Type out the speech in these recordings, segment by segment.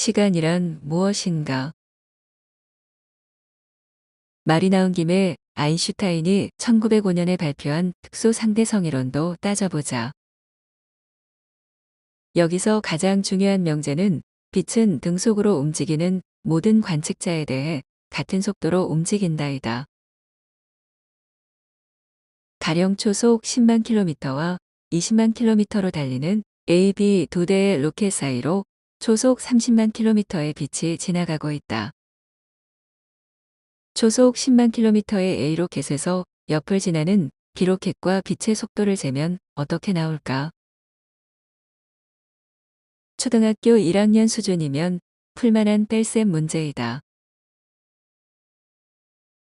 시간이란 무엇인가? 말이 나온 김에 아인슈타인이 1905년에 발표한 특수 상대 성이론도 따져보자. 여기서 가장 중요한 명제는 빛은 등속으로 움직이는 모든 관측자에 대해 같은 속도로 움직인다이다. 가령 초속 10만 킬로미터와 20만 킬로미터로 달리는 A, B 두 대의 로켓 사이로 초속 30만 킬로미터의 빛이 지나가고 있다. 초속 10만 킬로미터의 A 로켓에서 옆을 지나는 B 로켓과 빛의 속도를 재면 어떻게 나올까? 초등학교 1학년 수준이면 풀만한 뺄셈 문제이다.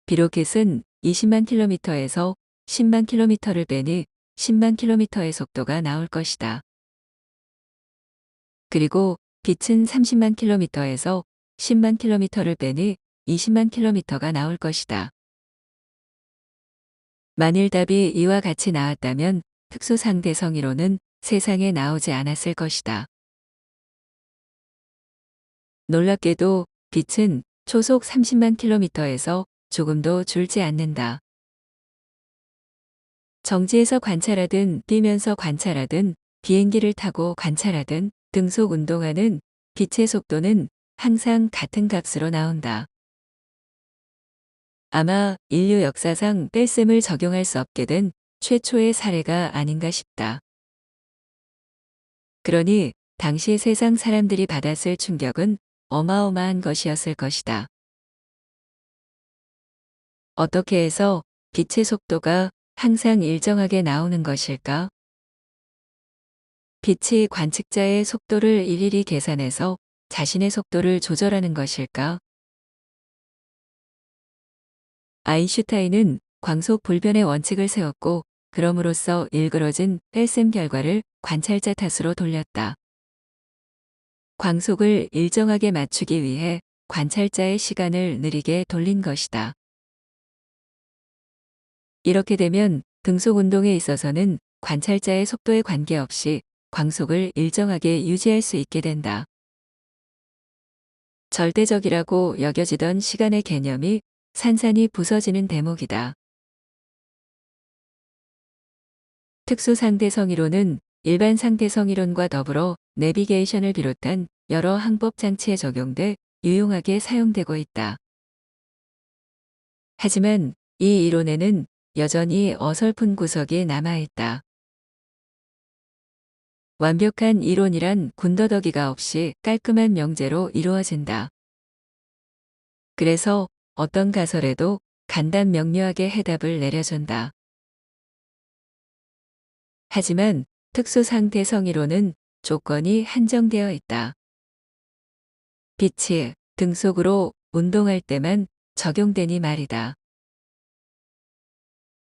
B 로켓은 20만 킬로미터에서 10만 킬로미터를 빼니 10만 킬로미터의 속도가 나올 것이다. 그리고 빛은 30만 킬로미터에서 10만 킬로미터를 빼니 20만 킬로미터가 나올 것이다. 만일 답이 이와 같이 나왔다면 특수상대성이로는 세상에 나오지 않았을 것이다. 놀랍게도 빛은 초속 30만 킬로미터에서 조금도 줄지 않는다. 정지에서 관찰하든 뛰면서 관찰하든 비행기를 타고 관찰하든 등속 운동하는 빛의 속도는 항상 같은 값으로 나온다. 아마 인류 역사상 뺄셈을 적용할 수 없게 된 최초의 사례가 아닌가 싶다. 그러니 당시 세상 사람들이 받았을 충격은 어마어마한 것이었을 것이다. 어떻게 해서 빛의 속도가 항상 일정하게 나오는 것일까? 빛이 관측자의 속도를 일일이 계산해서 자신의 속도를 조절하는 것일까? 아인슈타인은 광속 불변의 원칙을 세웠고 그럼으로써 일그러진 뺄셈 결과를 관찰자 탓으로 돌렸다. 광속을 일정하게 맞추기 위해 관찰자의 시간을 느리게 돌린 것이다. 이렇게 되면 등속 운동에 있어서는 관찰자의 속도에 관계없이 광속을 일정하게 유지할 수 있게 된다. 절대적이라고 여겨지던 시간의 개념이 산산이 부서지는 대목이다. 특수상대성이론은 일반 상대성이론과 더불어 내비게이션을 비롯한 여러 항법 장치에 적용돼 유용하게 사용되고 있다. 하지만 이 이론에는 여전히 어설픈 구석이 남아있다. 완벽한 이론이란 군더더기가 없이 깔끔한 명제로 이루어진다. 그래서 어떤 가설에도 간단 명료하게 해답을 내려준다. 하지만 특수상대성이론은 조건이 한정되어 있다. 빛이 등속으로 운동할 때만 적용되니 말이다.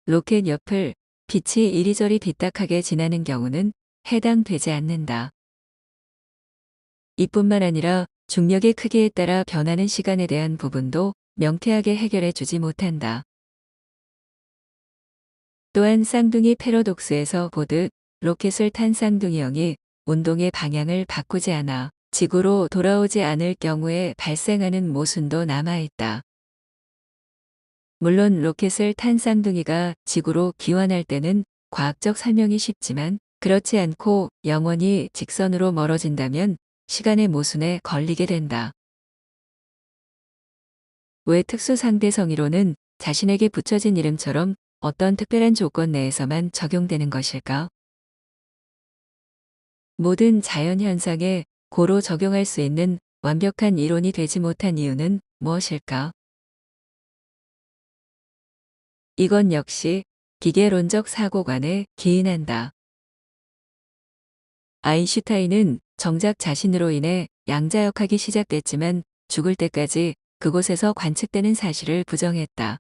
로켓 옆을 빛이 이리저리 빗딱하게 지나는 경우는 해당되지 않는다. 이뿐만 아니라 중력의 크기에 따라 변하는 시간에 대한 부분도 명쾌하게 해결해 주지 못한다. 또한 쌍둥이 패러독스에서 보듯 로켓을 탄 쌍둥이형이 운동의 방향을 바꾸지 않아 지구로 돌아오지 않을 경우에 발생하는 모순도 남아있다. 물론 로켓을 탄 쌍둥이가 지구로 기원할 때는 과학적 설명이 쉽지만 그렇지 않고 영원히 직선으로 멀어진다면 시간의 모순에 걸리게 된다. 왜 특수상대성이론은 자신에게 붙여진 이름처럼 어떤 특별한 조건 내에서만 적용되는 것일까? 모든 자연현상에 고로 적용할 수 있는 완벽한 이론이 되지 못한 이유는 무엇일까? 이건 역시 기계론적 사고관에 기인한다. 아인슈타인은 정작 자신으로 인해 양자역학이 시작됐지만 죽을 때까지 그곳에서 관측되는 사실을 부정했다.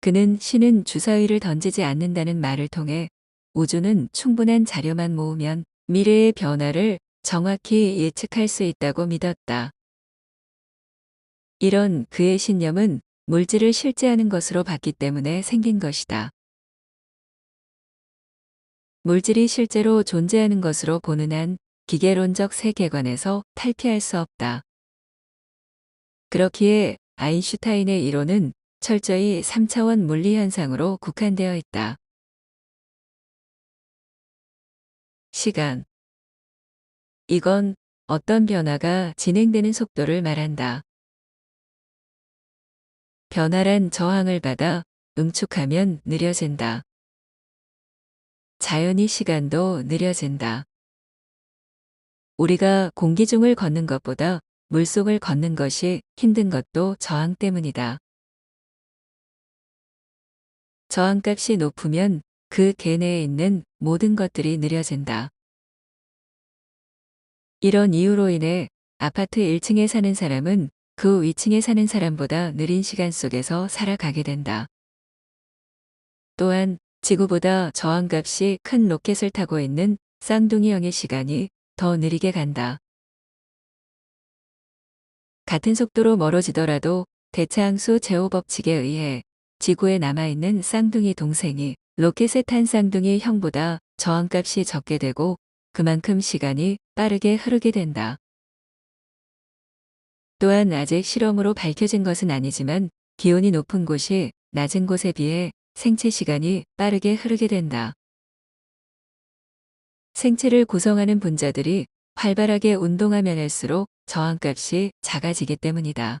그는 신은 주사위를 던지지 않는다는 말을 통해 우주는 충분한 자료만 모으면 미래의 변화를 정확히 예측할 수 있다고 믿었다. 이런 그의 신념은 물질을 실제하는 것으로 봤기 때문에 생긴 것이다. 물질이 실제로 존재하는 것으로 보는 한 기계론적 세계관에서 탈피할 수 없다. 그렇기에 아인슈타인의 이론은 철저히 3차원 물리 현상으로 국한되어 있다. 시간. 이건 어떤 변화가 진행되는 속도를 말한다. 변화란 저항을 받아 응축하면 느려진다. 자연히 시간도 느려진다. 우리가 공기 중을 걷는 것보다 물속을 걷는 것이 힘든 것도 저항 때문이다. 저항값이 높으면 그 개내에 있는 모든 것들이 느려진다. 이런 이유로 인해 아파트 1층에 사는 사람은 그 위층에 사는 사람보다 느린 시간 속에서 살아가게 된다. 또한 지구보다 저항값이 큰 로켓을 타고 있는 쌍둥이형의 시간이 더 느리게 간다. 같은 속도로 멀어지더라도 대차항수 제호 법칙에 의해 지구에 남아있는 쌍둥이 동생이 로켓에 탄 쌍둥이 형보다 저항값이 적게 되고 그만큼 시간이 빠르게 흐르게 된다. 또한 아직 실험으로 밝혀진 것은 아니지만 기온이 높은 곳이 낮은 곳에 비해 생체 시간이 빠르게 흐르게 된다. 생체를 구성하는 분자들이 활발하게 운동하면 할수록 저항값이 작아지기 때문이다.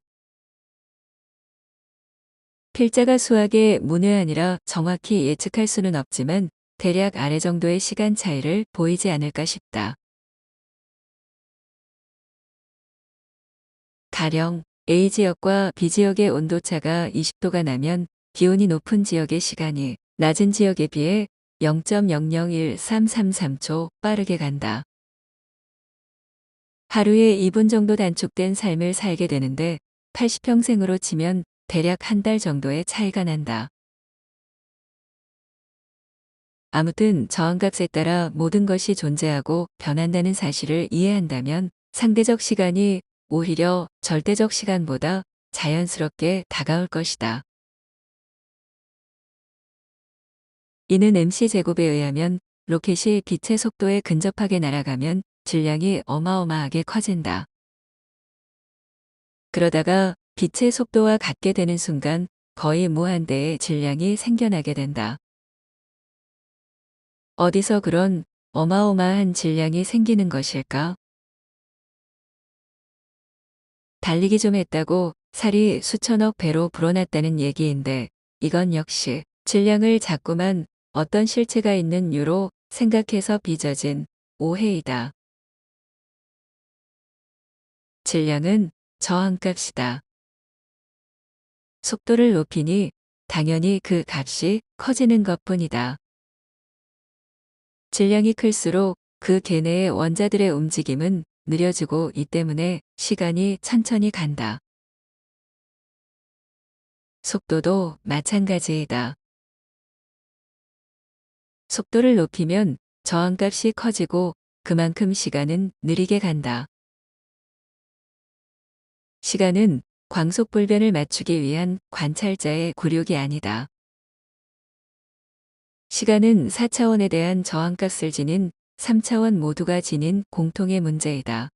필자가 수학의 문외 아니라 정확히 예측할 수는 없지만 대략 아래 정도의 시간 차이를 보이지 않을까 싶다. 가령 A 지역과 B 지역의 온도차가 20도가 나면 기온이 높은 지역의 시간이 낮은 지역에 비해 0.001333초 빠르게 간다. 하루에 2분 정도 단축된 삶을 살게 되는데 80평생으로 치면 대략 한 달 정도의 차이가 난다. 아무튼 저항값에 따라 모든 것이 존재하고 변한다는 사실을 이해한다면 상대적 시간이 오히려 절대적 시간보다 자연스럽게 다가올 것이다. 이는 MC 제곱에 의하면 로켓이 빛의 속도에 근접하게 날아가면 질량이 어마어마하게 커진다. 그러다가 빛의 속도와 같게 되는 순간 거의 무한대의 질량이 생겨나게 된다. 어디서 그런 어마어마한 질량이 생기는 것일까? 달리기 좀 했다고 살이 수천억 배로 불어났다는 얘기인데 이건 역시 질량을 자꾸만 어떤 실체가 있는 유로 생각해서 빚어진 오해이다. 질량은 저항값이다. 속도를 높이니 당연히 그 값이 커지는 것 뿐이다. 질량이 클수록 그 개내의 원자들의 움직임은 느려지고 이 때문에 시간이 천천히 간다. 속도도 마찬가지이다. 속도를 높이면 저항값이 커지고 그만큼 시간은 느리게 간다. 시간은 광속불변을 맞추기 위한 관찰자의 굴욕이 아니다. 시간은 4차원에 대한 저항값을 지닌 3차원 모두가 지닌 공통의 문제이다.